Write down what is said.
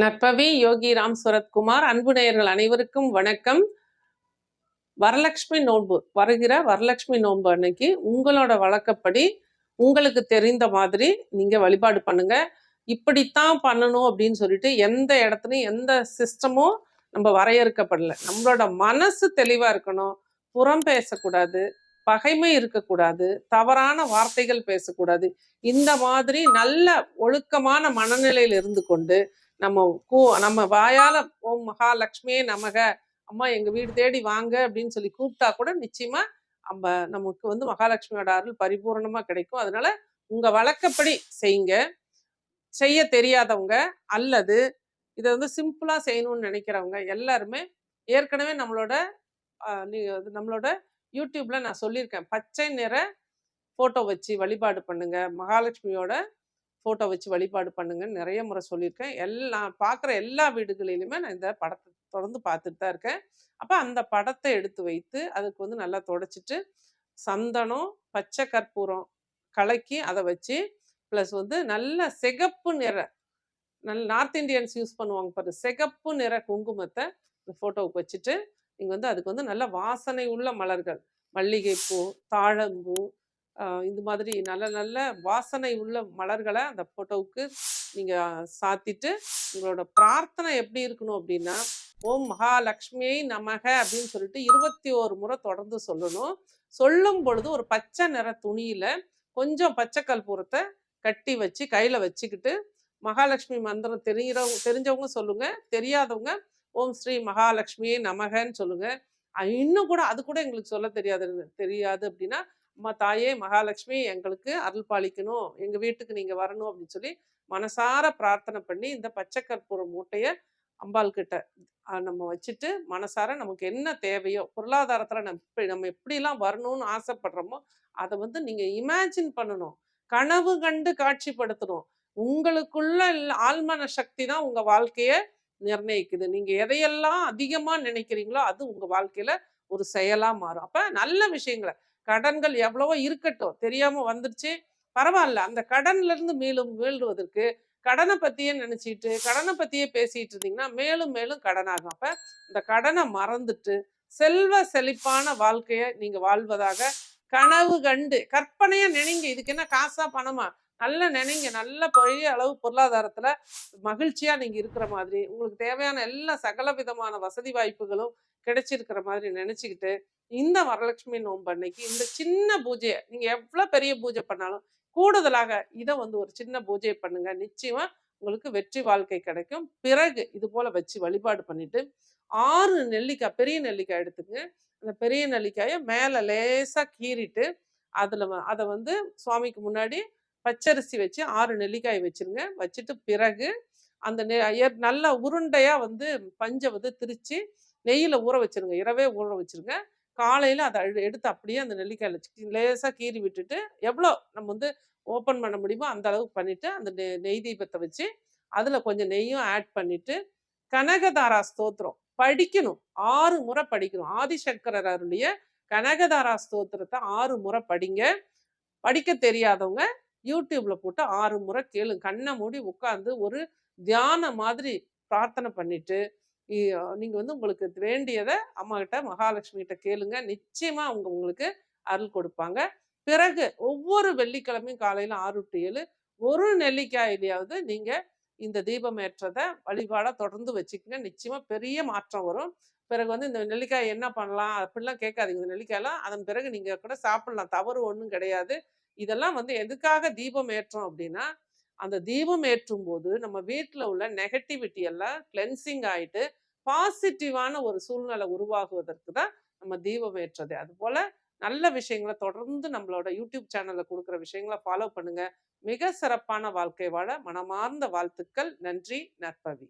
நற்பவி யோகி ராம் சுரத்குமார் அன்பு நேயர்கள் அனைவருக்கும் வணக்கம். வரலட்சுமி நோன்பு வருகிற வரலட்சுமி நோன்பு அன்னைக்கு உங்களோட வழக்கப்படி உங்களுக்கு தெரிந்த மாதிரி நீங்க வழிபாடு பண்ணுங்க. இப்படித்தான் பண்ணணும் அப்படின்னு சொல்லிட்டு எந்த இடத்துலையும் எந்த சிஸ்டமும் நம்ம வரையறுக்கப்படல. நம்மளோட மனசு தெளிவா இருக்கணும். புறம் பேசக்கூடாது பகைமை இருக்கக்கூடாது தவறான வார்த்தைகள் பேசக்கூடாது. இந்த மாதிரி நல்ல ஒழுக்கமான மனநிலையில் இருந்து கொண்டு நம்ம கூ நம்ம வாயால ஓம் மகாலட்சுமியே நமக அம்மா எங்க வீடு தேடி வாங்க அப்படின்னு சொல்லி கூப்பிட்டா கூட நிச்சயமா நம்ம நமக்கு வந்து மகாலட்சுமியோட அருள் பரிபூரணமா கிடைக்கும். அதனால உங்க வழக்கப்படி செய்யுங்க. செய்ய தெரியாதவங்க அல்லது இதை வந்து சிம்பிளா செய்யணும்னு நினைக்கிறவங்க எல்லாருமே ஏற்கனவே நம்மளோட நம்மளோட யூடியூப்ல நான் சொல்லியிருக்கேன். பச்சை நிற போட்டோ வச்சு வழிபாடு பண்ணுங்க. மகாலட்சுமியோட ஃபோட்டோ வச்சு வழிபாடு பண்ணுங்கன்னு நிறைய முறை சொல்லியிருக்கேன். எல்லா பார்க்குற எல்லா வீடுகளிலுமே நான் இந்த படத்தை தொடர்ந்து பார்த்துட்டு தான் இருக்கேன். அப்போ அந்த படத்தை எடுத்து வைத்து அதுக்கு வந்து நல்லா தொடச்சிட்டு சந்தனம் பச்சை கற்பூரம் கலக்கி அதை வச்சு ப்ளஸ் வந்து நல்ல சிகப்பு நிற நல்ல நார்த் இந்தியன்ஸ் யூஸ் பண்ணுவாங்க பாரு சிகப்பு நிற குங்குமத்தை இந்த ஃபோட்டோவுக்கு வச்சுட்டு நீங்கள் வந்து அதுக்கு வந்து நல்ல வாசனை உள்ள மலர்கள். மல்லிகைப்பூ தாழம்பூ இந்த மாதிரி நல்ல நல்ல வாசனை உள்ள மலர்களை அந்த ஃபோட்டோவுக்கு நீங்கள் சாத்திட்டு உங்களோட பிரார்த்தனை எப்படி இருக்கணும் அப்படின்னா ஓம் மகாலட்சுமியை நமக அப்படின்னு சொல்லிட்டு இருபத்தி ஒரு முறை தொடர்ந்து சொல்லணும். சொல்லும் பொழுது ஒரு பச்சை நிற துணியில் கொஞ்சம் பச்சை கற்பூரத்தை கட்டி வச்சு கையில் வச்சுக்கிட்டு மகாலட்சுமி மந்திரம் தெரிகிறவங்க தெரிஞ்சவங்க சொல்லுங்க தெரியாதவங்க ஓம் ஸ்ரீ மகாலட்சுமியே நமகன்னு சொல்லுங்க. இன்னும் கூட அது கூட எங்களுக்கு சொல்ல தெரியாது தெரியாது அப்படின்னா அம்மா தாயே மகாலட்சுமி எங்களுக்கு அருள் பாலிக்கணும். எங்க வீட்டுக்கு நீங்க வரணும் அப்படின்னு சொல்லி மனசார பிரார்த்தனை பண்ணி இந்த பச்சை கற்பூர மூட்டையை அம்பாள் கிட்ட நம்ம வச்சுட்டு மனசார நமக்கு என்ன தேவையோ பொருளாதாரத்துல நம்ம எப்படி நம்ம எப்படிலாம் வரணும்னு ஆசைப்படுறோமோ அதை வந்து நீங்க இமேஜின் பண்ணணும். கனவு கண்டு காட்சிப்படுத்தணும். உங்களுக்குள்ள ஆழ்மன சக்தி தான் உங்க வாழ்க்கைய நிர்ணயிக்குது. நீங்க எதையெல்லாம் அதிகமா நினைக்கிறீங்களோ அது உங்க வாழ்க்கையில ஒரு செயலா மாறும். அப்ப நல்ல விஷயங்களை கடன்கள் எவ்வளவோ இருக்கட்டும். தெரியாம வந்துருச்சு. பரவாயில்ல அந்த கடன்ல இருந்து மேலும் மீள்வதற்கு கடனை பத்தியே நினைச்சிட்டு கடனை பத்தியே பேசிட்டு இருந்தீங்கன்னா மேலும் மேலும் கடனாகும். அப்ப இந்த கடனை மறந்துட்டு செல்வ செழிப்பான வாழ்க்கைய நீங்க வாழ்வதாக கனவு கண்டு கற்பனையா நினைங்க. இதுக்கு என்ன காசா பணமா? நல்ல நினைங்க. நல்ல பெரிய அளவு பொருளாதாரத்துல மகிழ்ச்சியா நீங்க இருக்கிற மாதிரி உங்களுக்கு தேவையான எல்லா சகல விதமான வசதி வாய்ப்புகளும் கிடைச்சிருக்கிற மாதிரி நினைச்சுக்கிட்டு இந்த வரலட்சுமி நோன்பு அன்னைக்கு இந்த சின்ன பூஜையை நீங்க எவ்வளோ பெரிய பூஜை பண்ணாலும் கூடுதலாக இதை வந்து ஒரு சின்ன பூஜையை பண்ணுங்க. நிச்சயமா உங்களுக்கு வெற்றி வாழ்க்கை கிடைக்கும். பிறகு இது போல வச்சு வழிபாடு பண்ணிட்டு ஆறு நெல்லிக்காய் பெரிய நெல்லிக்காய் எடுத்துங்க. அந்த பெரிய நெல்லிக்காயை மேலே லேசாக கீறிட்டு அதில் வ- அதை வந்து சுவாமிக்கு முன்னாடி பச்சரிசி வச்சு ஆறு நெல்லிக்காய் வச்சுருங்க. வச்சுட்டு பிறகு அந்த நெ- ஏற்- நல்ல உருண்டையாக வந்து பஞ்சை வந்து திரிச்சு நெய்யில் ஊற வச்சிருங்க. இரவே ஊற வச்சிருங்க. காலையில் அதை எடுத்து அப்படியே அந்த நெல்லிக்காயில லேசாக கீறி விட்டுட்டு எவ்வளோ நம்ம வந்து ஓப்பன் பண்ண முடியுமோ அந்த அளவுக்கு பண்ணிவிட்டு அந்த நெ- நெய் தீபத்தை வச்சு அதில் கொஞ்சம் நெய்யும் ஆட் பண்ணிவிட்டு கனகதாரா ஸ்தோத்திரம். படிக்கணும். ஆறு முறை படிக்கணும். ஆதிசங்கரர் அருளிய கனகதாரா ஸ்தோத்திரத்தை ஆறு முறை படிங்க. படிக்க தெரியாதவங்க யூடியூப்ல போட்டு ஆறு முறை கேளு கண்ணை மூடி உட்காந்து ஒரு தியானம் மாதிரி பிரார்த்தனை பண்ணிட்டு நீங்கள் வந்து உங்களுக்கு வேண்டியதை அம்மாக்கிட்ட மகாலட்சுமிகிட்ட கேளுங்க. நிச்சயமாக அவங்க உங்களுக்கு அருள் கொடுப்பாங்க. பிறகு ஒவ்வொரு வெள்ளிக்கிழமையும் காலையில் ஆறு டு ஏழு ஒரு நெல்லிக்காயிலையாவது நீங்கள் இந்த தீபம் ஏற்றதை வழிபாடாக தொடர்ந்து வச்சுக்கோங்க. நிச்சயமாக பெரிய மாற்றம் வரும். பிறகு வந்து இந்த நெல்லிக்காய் என்ன பண்ணலாம்? அப்படிலாம் கேட்காதீங்க. இந்த நெல்லிக்காயெல்லாம் அதன் பிறகு நீங்கள் கூட சாப்பிட்லாம். தவறு ஒன்றும் கிடையாது. இதெல்லாம் வந்து எதுக்காக தீபம் ஏற்றோம் அப்படின்னா அந்த தீபம் ஏற்றும் போது நம்ம வீட்டில் உள்ள நெகட்டிவிட்டி எல்லாம் கிளென்சிங் ஆயிட்டு பாசிட்டிவான ஒரு சூழ்நிலை உருவாகுவதற்கு தான் நம்ம தீபம் ஏற்றது அதுபோல நல்ல விஷயங்களை தொடர்ந்து நம்மளோட யூடியூப் சேனல்ல கொடுக்குற விஷயங்களை ஃபாலோ பண்ணுங்க. மிக சிறப்பான வாழ்க்கை வாழ மனமார்ந்த வாழ்த்துக்கள். நன்றி. நற்பவி.